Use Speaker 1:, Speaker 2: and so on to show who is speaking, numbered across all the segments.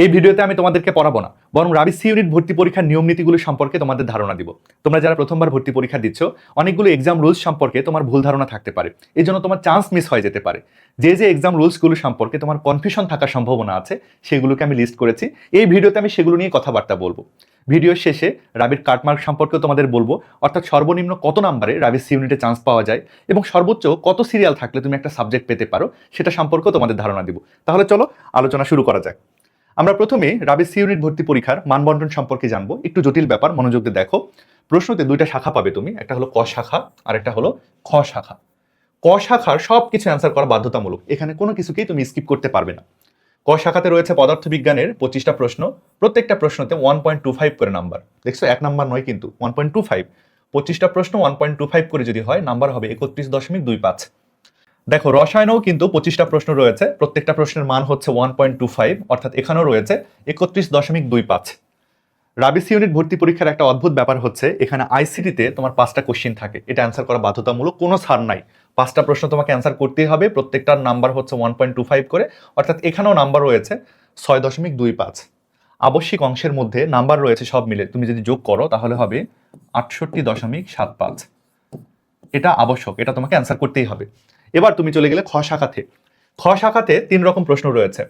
Speaker 1: এই ভিডিওতে আমি তোমাদেরকে পড়াবো না, বরং রাবি সি ইউনিট ভর্তি পরীক্ষার নিয়ম নীতিগুলো সম্পর্কে তোমাদের ধারণা দিব। তোমরা যারা প্রথমবার ভর্তি পরীক্ষা দিচ্ছ, অনেকগুলো এক্সাম রুলস সম্পর্কে তোমার ভুল ধারণা থাকতে পারে এই জন্য তোমার চান্স মিস হয়ে যেতে পারে। যে যে এক্সাম রুলসগুলো সম্পর্কে তোমার কনফিউশন থাকার সম্ভাবনা আছে, সেগুলোকে আমি লিস্ট করেছি। এই ভিডিওতে আমি সেগুলো নিয়ে কথাবার্তা বলব। ভিডিওর শেষে রাবির কাটমার্ক সম্পর্কেও তোমাদের বলব, অর্থাৎ সর্বনিম্ন কত নাম্বারে রাবির সি ইউনিটে চান্স পাওয়া যায়, এবং সর্বোচ্চ কত সিরিয়াল থাকলে তুমি একটা সাবজেক্ট পেতে পারো, সেটা সম্পর্কেও তোমাদের ধারণা দিব। তাহলে চলো, আলোচনা শুরু করা যাক। আমরা প্রথমে রাবি সি ইউনিট ভর্তি পরীক্ষার মানবন্টন সম্পর্কে জানব। একটু জটিল ব্যাপার, মনোযোগ দিয়ে দেখো। প্রশ্নতে দুইটা শাখা পাবে তুমি, একটা হলো ক শাখা আর একটা হলো খ শাখা। ক শাখার সব কিছু অ্যান্সার করা বাধ্যতামূলক। এখানে কোনো কিছুকেই তুমি স্কিপ করতে পারবে না। ক শাখাতে রয়েছে পদার্থবিজ্ঞানের পঁচিশটা প্রশ্ন। প্রত্যেকটা প্রশ্নতে ওয়ান পয়েন্ট টু ফাইভ করে নাম্বার দেখছ, এক নাম্বার নয় কিন্তু ওয়ান পয়েন্ট টু ফাইভ পঁচিশটা প্রশ্ন ওয়ান পয়েন্ট টু ফাইভ করে যদি হয় নাম্বার হবে একত্রিশ দশমিক দুই পাঁচ। দেখো, রসায়নেও কিন্তু পঁচিশটা প্রশ্ন রয়েছে। প্রত্যেকটা প্রশ্নের মান হচ্ছে ওয়ান পয়েন্ট টু ফাইভ অর্থাৎ এখানেও রয়েছে একত্রিশ দশমিক দুই পাঁচ। রাবিসি ইউনিট ভর্তি পরীক্ষার একটা অদ্ভুত ব্যাপার হচ্ছে, এখানে আইসিটিতে তোমার পাঁচটা কোশ্চিন থাকে। এটা অ্যান্সার করা বাধ্যতামূলক, কোনো ছাড় নাই। পাঁচটা প্রশ্ন তোমাকে অ্যান্সার করতেই হবে, প্রত্যেকটার নাম্বার হচ্ছে ওয়ান পয়েন্ট টু ফাইভ করে, অর্থাৎ এখানেও নাম্বার রয়েছে ছয় দশমিক দুই পাঁচ। আবশ্যিক অংশের মধ্যে নাম্বার রয়েছে সব মিলে, তুমি যদি যোগ করো তাহলে হবে আটষট্টি দশমিক সাত পাঁচ। এটা আবশ্যক, এটা তোমাকে অ্যান্সার করতেই হবে। এবার তুমি চলে গেলে খ শাখাতে খ শাখাতে তিন রকম প্রশ্ন রয়েছে।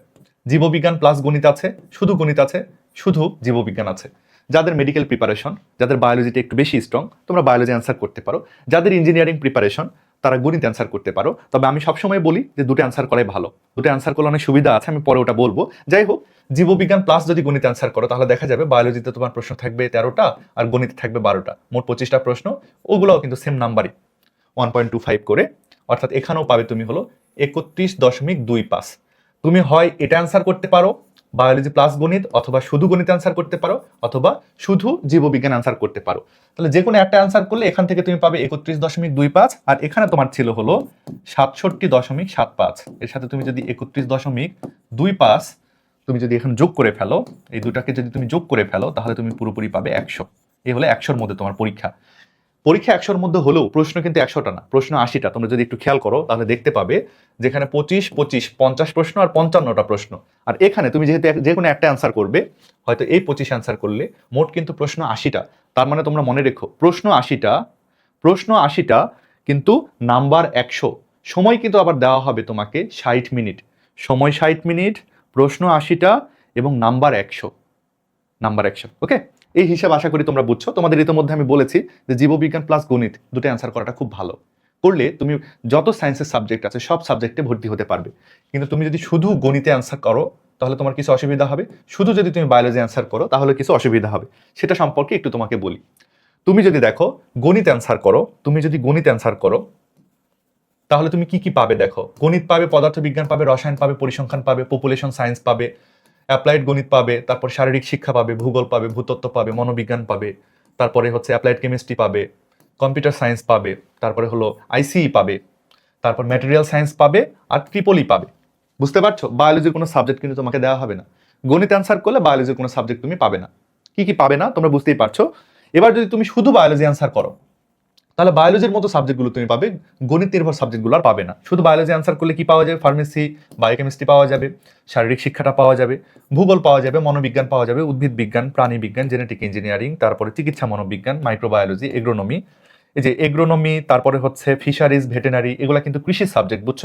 Speaker 1: জীববিজ্ঞান প্লাস গণিত আছে, শুধু গণিত আছে, শুধু জীববিজ্ঞান আছে। যাদের মেডিকেল প্রিপারেশন যাদের বায়োলজিটা একটু বেশি স্ট্রং তোমরা বায়োলজি অ্যান্সার করতে পারো। যাদের ইঞ্জিনিয়ারিং প্রিপারেশন তারা গণিত অ্যান্সার করতে পারো। তবে আমি সবসময় বলি যে দুটো অ্যান্সার করাই ভালো। দুটো অ্যান্সার করলে অনেক সুবিধা আছে, আমি পরে ওটা বলব। যাই হোক, জীববিজ্ঞান প্লাস যদি গণিত অ্যান্সার করো, তাহলে দেখা যাবে বায়োলজিতে তোমার প্রশ্ন থাকবে তেরোটা আর গণিতে থাকবে বারোটা। মোট পঁচিশটা প্রশ্ন, ওগুলোও কিন্তু সেম নাম্বারই ওয়ান পয়েন্ট টু ফাইভ করে অর্থাৎ এখানেও পাবে তুমি হলো একত্রিশ দশমিক দুই পাঁচ। তুমি হয় এটা অ্যান্সার করতে পারো বায়োলজি প্লাস গণিত, অথবা শুধু গণিত অ্যান্সার করতে পারো, অথবা শুধু জীববিজ্ঞান অ্যান্সার করতে পারো। তাহলে যে কোনো একটা অ্যান্সার করলে এখান থেকে তুমি পাবে একত্রিশ দশমিক দুই পাঁচ, আর এখানে তোমার ছিল হলো সাতষট্টি দশমিক সাত পাঁচ। এর সাথে তুমি যদি একত্রিশ দশমিক দুই পাঁচ, তুমি যদি এখন যোগ করে ফেলো, এই দুটাকে যদি তুমি যোগ করে ফেলো, তাহলে তুমি পুরোপুরি পাবে একশো। এই হলো একশোর মধ্যে তোমার পরীক্ষা। পরীক্ষা একশোর মধ্যে হলেও প্রশ্ন কিন্তু একশোটা না, প্রশ্ন আশিটা। তোমরা যদি একটু খেয়াল করো, তাহলে দেখতে পাবে যেখানে পঁচিশ পঁচিশ, পঞ্চাশ প্রশ্ন আর পঞ্চান্নটা প্রশ্ন। আর এখানে তুমি যেহেতু যে কোনো একটা অ্যান্সার করবে, হয়তো এই পঁচিশ অ্যান্সার করলে মোট কিন্তু প্রশ্ন আশিটা। তার মানে তোমরা মনে রেখো, প্রশ্ন আশিটা প্রশ্ন আশিটা কিন্তু নাম্বার একশো। সময় কিন্তু আবার দেওয়া হবে তোমাকে ষাট মিনিট। সময় ষাট মিনিট, প্রশ্ন আশিটা এবং নাম্বার একশো। নাম্বার একশো ওকে এই হিসাব আশা করি তোমরা বুঝছ। তোমাদের ইতিমধ্যে আমি বলেছি যে জীববিজ্ঞান প্লাস গণিত দুটো অ্যান্সার করাটা খুব ভালো। করলে তুমি যত সায়েন্সের সাবজেক্ট আছে, সব সাবজেক্টে ভর্তি হতে পারবে। কিন্তু তুমি যদি শুধু গণিতে অ্যান্সার করো, তাহলে তোমার কিছু অসুবিধা হবে। শুধু যদি তুমি বায়োলজি অ্যান্সার করো, তাহলে কিছু অসুবিধা হবে। সেটা সম্পর্কে একটু তোমাকে বলি। তুমি যদি দেখো, গণিত অ্যান্সার করো, তুমি যদি গণিত অ্যান্সার করো, তাহলে তুমি কি কি পাবে দেখো? গণিত পাবে, পদার্থবিজ্ঞান পাবে, রসায়ন পাবে, পরিসংখ্যান পাবে পপুলেশন সায়েন্স পাবে। অ্যাপ্লাইড গণিত পাবে, তারপর শারীরিক শিক্ষা পাবে, ভূগোল পাবে, ভূতত্ত্ব পাবে, মনোবিজ্ঞান পাবে, তারপরে হচ্ছে অ্যাপ্লাইড কেমিস্ট্রি পাবে কম্পিউটার সায়েন্স পাবে, তারপরে হলো আইসিই পাবে, তারপর ম্যাটেরিয়াল সায়েন্স পাবে আর ট্রিপলি পাবে। বুঝতে পারছ? বায়োলজির কোনো সাবজেক্ট কিন্তু তোমাকে দেওয়া হবে না। গণিত অ্যান্সার করলে বায়োলজির কোনো সাবজেক্ট তুমি পাবে না। কি কি পাবে না? তোমরা বুঝতেই পারছ। এবার যদি তুমি শুধু বায়োলজি অ্যান্সার করো তাহলে বায়োলজির মতো সাবজেক্টগুলো তুমি পাবে, গণিত নির্ভর সাবজেক্টগুলো আর পাবে না। শুধু বায়োলজি অ্যান্সার করলে কি পাওয়া যাবে? ফার্মেসি বায়োকেমিস্ট্রি পাওয়া যাবে, শারীরিক শিক্ষাটা পাওয়া যাবে, ভূগোল পাওয়া যাবে, মনোবিজ্ঞান পাওয়া যাবে, উদ্ভিদ বিজ্ঞান, প্রাণী বিজ্ঞান জেনেটিক ইঞ্জিনিয়ারিং তারপরে চিকিৎসা মনোবিজ্ঞান মাইক্রোবায়োলজি এগ্রোনমি এই যে এগ্রোনমি তারপরে হচ্ছে ফিশারিজ ভেটেনারি এগুলো কিন্তু কৃষি সাবজেক্ট বুঝছ?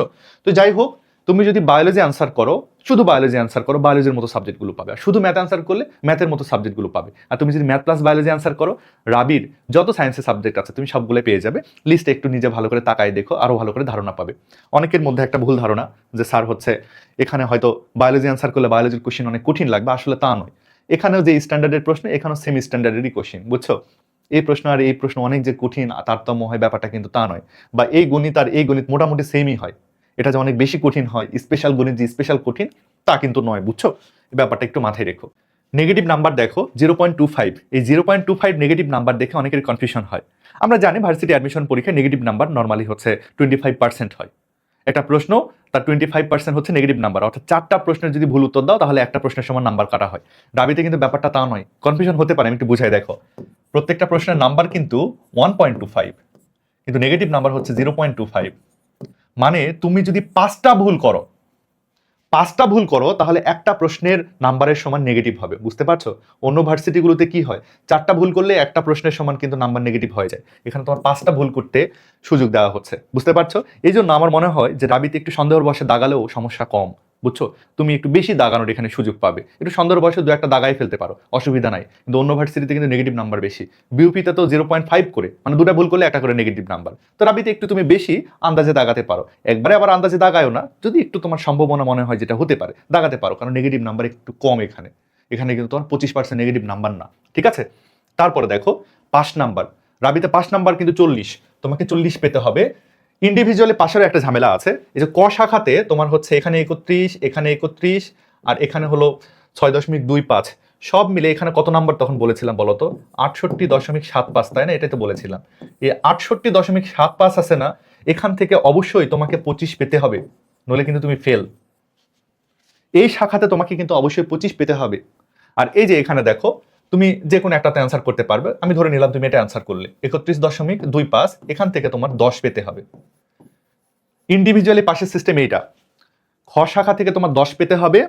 Speaker 1: তো যাই হোক তুমি যদি বায়োলজি অ্যান্সার করো, শুধু বায়োলজি অ্যান্সার করো বায়োলজির মতো সাবজেক্টগুলো পাবে। আর শুধু ম্যাথ অ্যান্সার করলে ম্যাথের মতো সাবজেক্টগুলো পাবে। আর তুমি যদি ম্যাথ প্লাস বায়োলজি অ্যান্সার করো, রাবির যত সায়েন্সের সাবজেক্ট আছে, তুমি সবগুলো পেয়ে যাবে। লিস্টে একটু নিজে ভালো করে তাকায় দেখো আরও ভালো করে ধারণা পাবে। অনেকের মধ্যে একটা ভুল ধারণা যে স্যার হচ্ছে, এখানে হয়তো বায়োলজি অ্যান্সার করলে বায়োলজির কোশ্চেন অনেক কঠিন লাগবে। আসলে তা নয়। এখানেও যে স্ট্যান্ডার্ডের প্রশ্ন, এখানেও সেমি স্ট্যান্ডার্ডেরই কোশ্চেন বুঝছ? এই প্রশ্ন আর এই প্রশ্ন অনেক যে কঠিন, তারতম্য হয় ব্যাপারটা কিন্তু তা নয়। বা এই গণিত আর এই গণিত মোটামুটি সেমই হয়। এটা যে অনেক বেশি কঠিন হয় স্পেশাল গণিত যে স্পেশাল কঠিন, তা কিন্তু নয়, বুঝছ? ব্যাপারটা একটু মাথায় রেখো। নেগেটিভ নাম্বার দেখো জিরো পয়েন্ট টু ফাইভ এই zero point two five negative number দেখে অনেকের কনফিউশন হয়। আমরা জানি ভার্সিটি অ্যাডমিশন পরীক্ষায় নেগেটিভ নাম্বার নর্মালি হচ্ছে টোয়েন্টি ফাইভ পার্সেন্ট হয়। একটা প্রশ্ন, তার টোয়েন্টি ফাইভ পার্সেন্ট হচ্ছে নেগেটিভ নাম্বার অর্থাৎ চারটা প্রশ্নের যদি ভুল উত্তর দাও, তাহলে একটা প্রশ্নের সময় নাম্বার কাটা হয়। দাবিতে কিন্তু ব্যাপারটা তা নয়। কনফিউশন হতে পারে, আমি একটু বুঝাই দেখো। প্রত্যেকটা প্রশ্নের নাম্বার কিন্তু ওয়ান পয়েন্ট টু ফাইভ কিন্তু নেগেটিভ নাম্বার হচ্ছে জিরো পয়েন্ট টু ফাইভ মানে তুমি যদি পাঁচটা ভুল করো, পাঁচটা ভুল করো, তাহলে একটা প্রশ্নের নাম্বারের সমান নেগেটিভ হবে। বুঝতে পারছ? অন্য ভার্সিটিগুলোতে কি হয়? চারটা ভুল করলে একটা প্রশ্নের সমান কিন্তু নাম্বার নেগেটিভ হয়ে যায়। এখানে তোমার পাঁচটা ভুল করতে সুযোগ দেওয়া হচ্ছে। বুঝতে পারছ? এই জন্য আমার মনে হয় যে রাবিতে একটু সন্দেহর বসে দাগালেও সমস্যা কম। বুঝছ? তুমি একটু বেশি দাগানোর এখানে সুযোগ পাবে। একটু সন্দেহর বয়সে দু একটা দাগাই ফেলতে পারো, অসুবিধা নাই। কিন্তু অন্য ভার্সিটিতে কিন্তু নেগেটিভ নাম্বার বেশি। বিউপিতে তো জিরো পয়েন্ট ফাইভ করে মানে দুটা ভুল করলে একটা করে নেগেটিভ নাম্বার তো রাবিতে একটু তুমি বেশি আন্দাজে দাগাতে পারো। একবারে আবার আন্দাজে দাগায়ও না, যদি একটু তোমার সম্ভাবনা মনে হয় যেটা হতে পারে, দাগাতে পারো। কারণ নেগেটিভ নাম্বার একটু কম এখানে। এখানে কিন্তু তোমার পঁচিশ পার্সেন্ট নেগেটিভ নাম্বার না। ঠিক আছে? তারপরে দেখো পাঁচ নাম্বার রাবিতে পাঁচ নাম্বার কিন্তু চল্লিশ। তোমাকে চল্লিশ পেতে হবে। ইন্ডিভিজুয়ালি পাশেরও একটা ঝামেলা আছে। এই যে ক শাখাতে তোমার হচ্ছে এখানে একত্রিশ এখানে একত্রিশ আর এখানে হলো ছয় দশমিক দুই পাঁচ। সব মিলে এখানে কত নাম্বার তখন বলেছিলাম বলো তো? আটষট্টি দশমিক সাত পাঁচ, তাই না? এটাই তো বলেছিলাম। এই আটষট্টি দশমিক সাত পাঁচ আছে না, এখান থেকে অবশ্যই তোমাকে পঁচিশ পেতে হবে, নইলে কিন্তু তুমি ফেল এই শাখাতে তোমাকে কিন্তু অবশ্যই পঁচিশ পেতে হবে। আর এই যে এখানে দেখো তুমি যে কোনো একটাতে অ্যান্সার করতে পারবে। আমি ধরে নিলাম তুমি এটা অ্যান্সার করলে। একত্রিশ দশমিক দুই পাঁচ, এখান থেকে তোমার দশ পেতে হবে। ইন্ডিভিজুয়ালি পাশের সিস্টেম এইটা। খ শাখা থেকে তোমার দশ পেতে হবে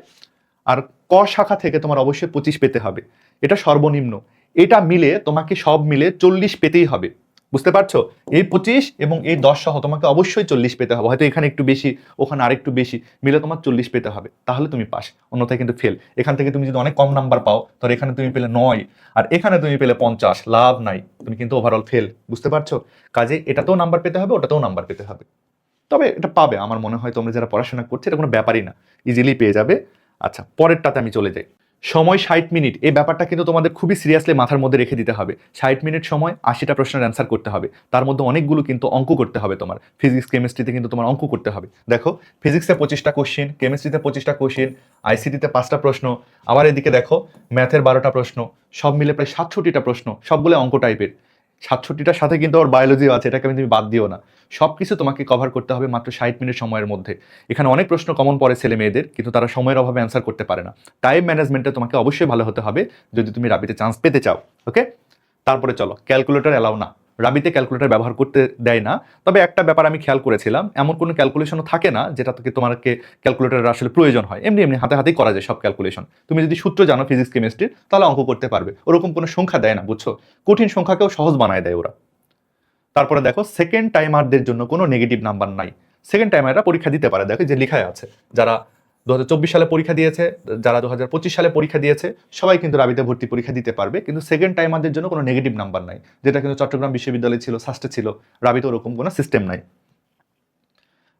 Speaker 1: আর ক শাখা থেকে তোমার অবশ্যই পঁচিশ পেতে হবে। এটা সর্বনিম্ন। এটা মিলে তোমাকে সব মিলে চল্লিশ পেতেই হবে। বুঝতে পারছ? এই পঁচিশ এবং এই দশ সহ তোমাকে অবশ্যই চল্লিশ পেতে হবে। হয়তো এখানে একটু বেশি, ওখানে আরেকটু বেশি। মিলে তোমার চল্লিশ পেতে হবে। তাহলে তুমি পাস, অন্যথায় কিন্তু ফেল এখান থেকে তুমি যদি অনেক কম নাম্বার পাও তাহলে এখানে তুমি পেলে নয়, আর এখানে তুমি পেলে পঞ্চাশ, লাভ নাই। তুমি কিন্তু ওভারঅল ফেল বুঝতে পারছ? কাজে এটাতেও নাম্বার পেতে হবে, ওটাতেও নাম্বার পেতে হবে। তবে এটা পাবে, আমার মনে হয় তোমরা যারা পড়াশোনা করছে, এটা কোনো ব্যাপারই না। ইজিলি পেয়ে যাবে। আচ্ছা পরেরটাতে আমি চলে যাই। সময় ষাট মিনিট। এই ব্যাপারটা কিন্তু তোমাদের খুবই সিরিয়াসলি মাথার মধ্যে রেখে দিতে হবে। ষাট মিনিট সময়, আশিটা প্রশ্নের অ্যান্সার করতে হবে। তার মধ্যে অনেকগুলো কিন্তু অঙ্ক করতে হবে তোমার। ফিজিক্স কেমিস্ট্রিতে কিন্তু তোমার অঙ্ক করতে হবে। দেখো ফিজিক্সে পঁচিশটা কোশ্চিন কেমিস্ট্রিতে পঁচিশটা কোশ্চিন আইসিটিতে পাঁচটা প্রশ্ন। আবার এদিকে দেখো ম্যাথের বারোটা প্রশ্ন। সব মিলে প্রায় সাতষট্টিটা প্রশ্ন। সবগুলো অঙ্ক টাইপের সাতষট্টিটার সাথে কিন্তু ওর বায়োলজিও আছে, এটাকে আমি তুমি বাদ দিও না। সব কিছু তোমাকে কভার করতে হবে মাত্র ষাট মিনিট সময়ের মধ্যে। এখানে অনেক প্রশ্ন কমন পড়ে ছেলে মেয়েদের, কিন্তু তারা সময়ের অভাবে অ্যান্সার করতে পারে না। টাইম ম্যানেজমেন্টে তোমাকে অবশ্যই ভালো হতে হবে, যদি তুমি রাবিতে চান্স পেতে চাও ওকে তারপরে চলো ক্যালকুলেটর অ্যালাউ না। রাবিতে ক্যালকুলেটর ব্যবহার করতে দেয় না। তবে একটা ব্যাপার আমি খেয়াল করেছিলাম, এমন কোনো ক্যালকুলেশনও থাকে না, যেটা থেকে তোমাকে ক্যালকুলেটরের আসলে প্রয়োজন হয়। এমনি এমনি হাতে হাতেই করা যায় সব ক্যালকুলেশন তুমি যদি সূত্র জানো ফিজিক্স কেমিস্ট্রির তাহলে অঙ্ক করতে পারবে। ওরকম কোনো সংখ্যা দেয় না, বুঝছ? কঠিন সংখ্যাকেও সহজ বানায় দেয় ওরা। তারপরে দেখো সেকেন্ড টাইমারদের জন্য কোনো নেগেটিভ নাম্বার নাই। সেকেন্ড টাইমাররা পরীক্ষা দিতে পারে। দেখো যে লেখায় আছে, যারা দু হাজার চব্বিশ সালে পরীক্ষা দিয়েছে, যারা দু হাজার পঁচিশ সালে পরীক্ষা দিয়েছে, সবাই কিন্তু রাবিতে ভর্তি পরীক্ষা দিতে পারবে। কিন্তু সেকেন্ড টাইমারদের জন্য কোনো নেগেটিভ নাম্বার নাই। যেটা কিন্তু চট্টগ্রাম বিশ্ববিদ্যালয় ছিল সাস্টে ছিল। রাবিতে ওরকম কোনো সিস্টেম নাই।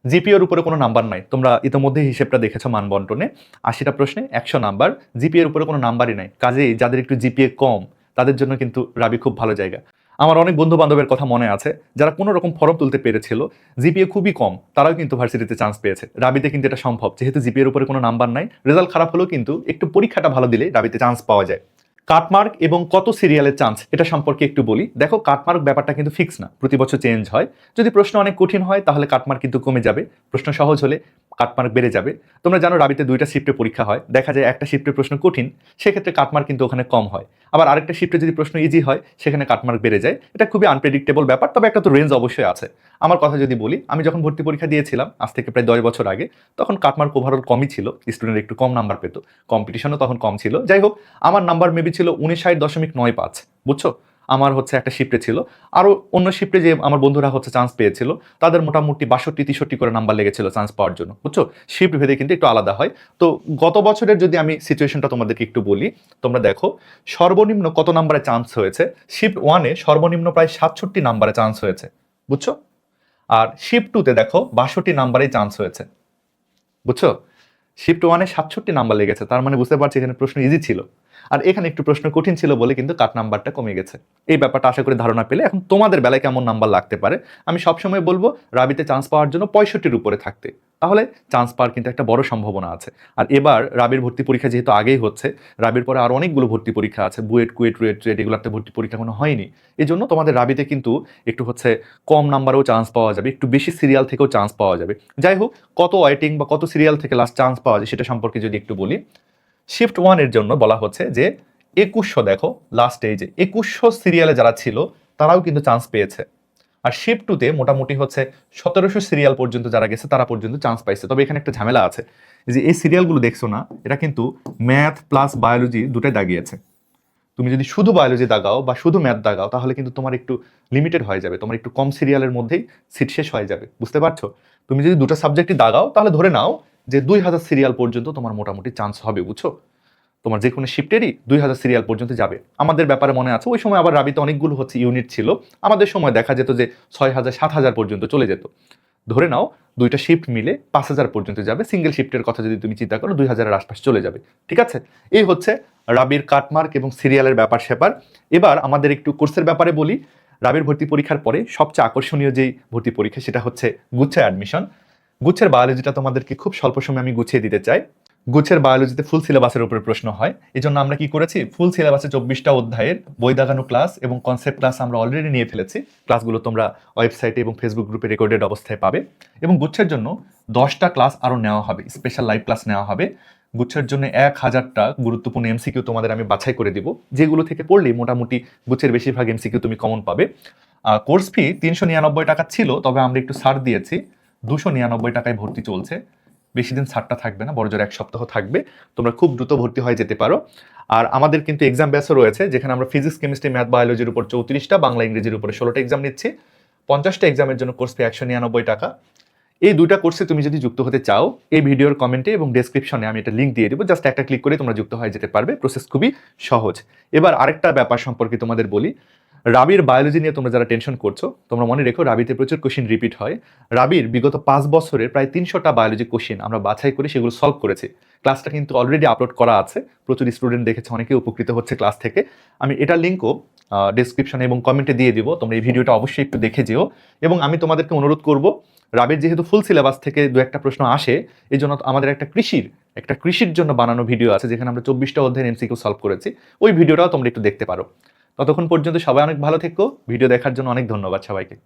Speaker 1: জিপিএর উপরে কোনো নাম্বার নাই। তোমরা ইতিমধ্যে হিসেবটা দেখেছ মানবন্টনে। আশিটা প্রশ্নে একশো নাম্বার জিপিএর উপরে কোনো নাম্বারই নাই। কাজেই যাদের একটু জিপিএ কম, তাদের জন্য কিন্তু রাবি খুব ভালো জায়গা। আমার অনেক বন্ধু বান্ধবের কথা মনে আছে, যারা কোনো রকম ফর্ম তুলতে পেরেছিল, জিপিএ খুবই কম, তারাও কিন্তু ভার্সিটিতে চান্স পেয়েছে। রাবিতে কিন্তু এটা সম্ভব, যেহেতু জিপিএর উপরে কোনো নাম্বার নাই, রেজাল্ট খারাপ হলেও কিন্তু একটু পরীক্ষাটা ভালো দিলে রাবিতে চান্স পাওয়া যায়। কাটমার্ক এবং কত সিরিয়ালের চান্স, এটা সম্পর্কে একটু বলি। দেখো, কাটমার্ক ব্যাপারটা কিন্তু ফিক্স না, প্রতি বছর চেঞ্জ হয়। যদি প্রশ্ন অনেক কঠিন হয়, তাহলে কাটমার্ক কিন্তু কমে যাবে। প্রশ্ন সহজ হলে কাটমার্ক বেড়ে যাবে। তোমরা জানো, রাবিতে দুইটা শিফটে পরীক্ষা হয়। দেখা যায় একটা শিফটের প্রশ্ন কঠিন, সেক্ষেত্রে কাটমার্ক কিন্তু ওখানে কম হয়। আবার আরেকটা শিফটে যদি প্রশ্ন ইজি হয়, সেখানে কাটমার্ক বেড়ে যায়। এটা খুবই আনপ্রেডিক্টেবল ব্যাপার, তবে একটা তো রেঞ্জ অবশ্যই আছে। আমার কথা যদি বলি, আমি যখন ভর্তি পরীক্ষা দিয়েছিলাম, আজ থেকে প্রায় দশ বছর আগে, তখন কাটমার্ক ওভারঅল কমই ছিল। স্টুডেন্ট একটু কম নাম্বার পেত। কম্পিটিশনও তখন কম ছিল। যাই হোক, আমার নাম্বার মেবি ছিল উনিশ ষাট দশমিক নয় পাঁচ, বুঝছ? আমার হচ্ছে একটা শিফটে ছিল। আরও অন্য শিফটে যে আমার বন্ধুরা হচ্ছে চান্স পেয়েছিল, তাদের মোটামুটি বাষট্টি, তেষট্টি করে নাম্বার লেগেছিল চান্স পাওয়ার জন্য, বুঝছ? শিফট ভেদে কিন্তু একটু আলাদা হয়। তো গত বছরের যদি আমি সিচুয়েশনটা তোমাদেরকে একটু বলি, তোমরা দেখো, সর্বনিম্ন কত নাম্বারে চান্স হয়েছে? শিফট ওয়ানে সর্বনিম্ন প্রায় সাতষট্টি নাম্বারে চান্স হয়েছে, বুঝছ? আর শিফট টুতে দেখো, বাষট্টি নাম্বারেই চান্স হয়েছে, বুঝছ? শিফট ওয়ানে সাতষট্টি নাম্বার লেগেছে, তার মানে বুঝতে পারছি এখানে প্রশ্ন ইজি ছিল। আর এখানে একটু প্রশ্ন কঠিন ছিল বলে কিন্তু কাট নাম্বারটা কমে গেছে। এই ব্যাপারটা আশা করি ধারণা পেলে এখন তোমাদের বেলায় কেমন নাম্বার লাগতে পারে? আমি সবসময় বলব, রাবিতে চান্স পাওয়ার জন্য পঁয়ষট্টির উপরে থাকতে। তাহলে চান্স পাওয়ার কিন্তু একটা বড় সম্ভাবনা আছে। আর এবার রাবির ভর্তি পরীক্ষা যেহেতু আগেই হচ্ছে, রাবির পরে আর অনেকগুলো ভর্তি পরীক্ষা আছে, বুয়েট, কুয়েট, রুয়েট ট্রেড এগুলোতে ভর্তি পরীক্ষা কোনো হয়নি। এই জন্য তোমাদের রাবিতে কিন্তু একটু হচ্ছে কম নাম্বারেও চান্স পাওয়া যাবে, একটু বেশি সিরিয়াল থেকেও চান্স পাওয়া যাবে। যাই হোক, কত ওয়েটিং বা কত সিরিয়াল থেকে লাস্ট চান্স পাওয়া যায় সেটা সম্পর্কে যদি একটু বলি শিফট ওয়ানের জন্য বলা হচ্ছে যে একুশশো দেখো লাস্ট যে একুশশো সিরিয়ালে যারা ছিল, তারাও কিন্তু চান্স পেয়েছে। আর শিফট টুতে মোটামুটি হচ্ছে সতেরোশো সিরিয়াল পর্যন্ত যারা গেছে, তারা পর্যন্ত চান্স পাইছে। তবে এখানে একটা ঝামেলা আছে যে এই সিরিয়ালগুলো দেখছ না, এটা কিন্তু ম্যাথ প্লাস বায়োলজি দুটাই দাগিয়েছে। তুমি যদি শুধু বায়োলজি দাগাও বা শুধু ম্যাথ দাগাও, তাহলে কিন্তু তোমার একটু লিমিটেড হয়ে যাবে। তোমার একটু কম সিরিয়ালের মধ্যেই সিট শেষ হয়ে যাবে। বুঝতে পারছ? তুমি যদি দুটো সাবজেক্টই দাগাও, তাহলে ধরে নাও যে দুই হাজার সিরিয়াল পর্যন্ত তোমার মোটামুটি চান্স হবে, বুঝছ? তোমার যে কোনো শিফটেরই দুই হাজার সিরিয়াল পর্যন্ত যাবে। আমাদের ব্যাপারে মনে আছে, ওই সময় আবার রাবিতে অনেকগুলো হচ্ছে ইউনিট ছিল। আমাদের সময় দেখা যেত যে ছয় হাজার, সাত হাজার পর্যন্ত চলে যেত। ধরে নাও, দুইটা শিফট মিলে পাঁচ হাজার পর্যন্ত যাবে। সিঙ্গেল শিফটের কথা যদি তুমি চিন্তা করো, দুই হাজারের আশপাশ চলে যাবে। ঠিক আছে? এই হচ্ছে রাবির কাটমার্ক এবং সিরিয়ালের ব্যাপার স্যাপার। এবার আমাদের একটু কোর্সের ব্যাপারে বলি। রাবির ভর্তি পরীক্ষার পরে সবচেয়ে আকর্ষণীয় যেই ভর্তি পরীক্ষা, সেটা হচ্ছে গুচ্ছা অ্যাডমিশন গুচ্ছের বায়োলজিটা তোমাদেরকে খুব স্বল্প সময় আমি গুছিয়ে দিতে চাই। গুচ্ছের বায়োলজিতে ফুল সিলেবাসের উপরে প্রশ্ন হয়। এই জন্য আমরা কি করেছি? ফুল সিলেবাসে চব্বিশটা অধ্যায়ের বই দাগানো ক্লাস এবং কনসেপ্ট ক্লাস আমরা অলরেডি নিয়ে ফেলেছি। ক্লাসগুলো তোমরা ওয়েবসাইটে এবং ফেসবুক গ্রুপে রেকর্ডেড অবস্থায় পাবে। এবং গুচ্ছের জন্য দশটা ক্লাস আরও নেওয়া হবে স্পেশাল লাইভ ক্লাস নেওয়া হবে। গুচ্ছের জন্য এক হাজারটা গুরুত্বপূর্ণ এমসিকিউ তোমাদের আমি বাছাই করে দিব। যেগুলো থেকে পড়লেই মোটামুটি গুচ্ছের বেশিরভাগ এমসিকিউ তুমি কমন পাবে। কোর্স ফি তিনশো নিরানব্বই টাকা ছিল, তবে আমরা একটু ছাড় দিয়েছি। দুশো নিরানব্বই টাকায় ভর্তি চলছে। বেশি দিন ছাড়টা থাকবে না বড় জোর এক সপ্তাহ থাকবে। তোমরা খুব দ্রুত ভর্তি হয়ে যেতে পারো। আর আমাদের কিন্তু এক্সাম ব্যাসও রয়েছে, যেখানে আমরা ফিজিক্স কেমিস্ট্রি ম্যাথ বায়োলজির উপর চৌত্রিশটা, বাংলা, ইংরেজির উপরে ষোলোটা এক্সাম নিচ্ছি। পঞ্চাশটা এক্সামের জন্য কোর্স একশো নিরানব্বই টাকা। এই দুইটা কোর্সে তুমি যদি যুক্ত হতে চাও, এই ভিডিওর কমেন্টে এবং ডেসক্রিপশনে আমি একটা লিঙ্ক দিয়ে দেবো। জাস্ট একটা ক্লিক করে তোমরা যুক্ত হয়ে যেতে পারবে। প্রসেস খুবই সহজ। এবার আরেকটা ব্যাপার সম্পর্কে তোমাদের বলি। রাবির বায়োলজি নিয়ে তোমরা যারা টেনশন করছ, তোমরা মনে রেখো রাবিতে প্রচুর কোশ্চিন রিপিট হয়। রাবির বিগত পাঁচ বছরের প্রায় তিনশোটা বায়োলজি কোশ্চিন আমরা বাছাই করে সেগুলো সলভ করেছি। ক্লাসটা কিন্তু অলরেডি আপলোড করা আছে, প্রচুর স্টুডেন্ট দেখেছে অনেকে উপকৃত হচ্ছে ক্লাস থেকে। আমি এটার লিঙ্কও ডেসক্রিপশনে এবং কমেন্টে দিয়ে দিব, তোমরা এই ভিডিওটা অবশ্যই একটু দেখে যেও। এবং আমি তোমাদেরকে অনুরোধ করব, রাবির যেহেতু ফুল সিলেবাস থেকে দু একটা প্রশ্ন আসে, এই জন্য আমাদের একটা কৃষির একটা কৃষির জন্য বানানো ভিডিও আছে, যেখানে আমরা চব্বিশটা অধ্যায়ের এমসিকিউ সলভ করেছি। ওই ভিডিওটাও তোমরা একটু দেখতে পারো। ততক্ষণ পর্যন্ত সবাই অনেক ভালো থেকো। ভিডিও দেখার জন্য অনেক ধন্যবাদ সবাইকে।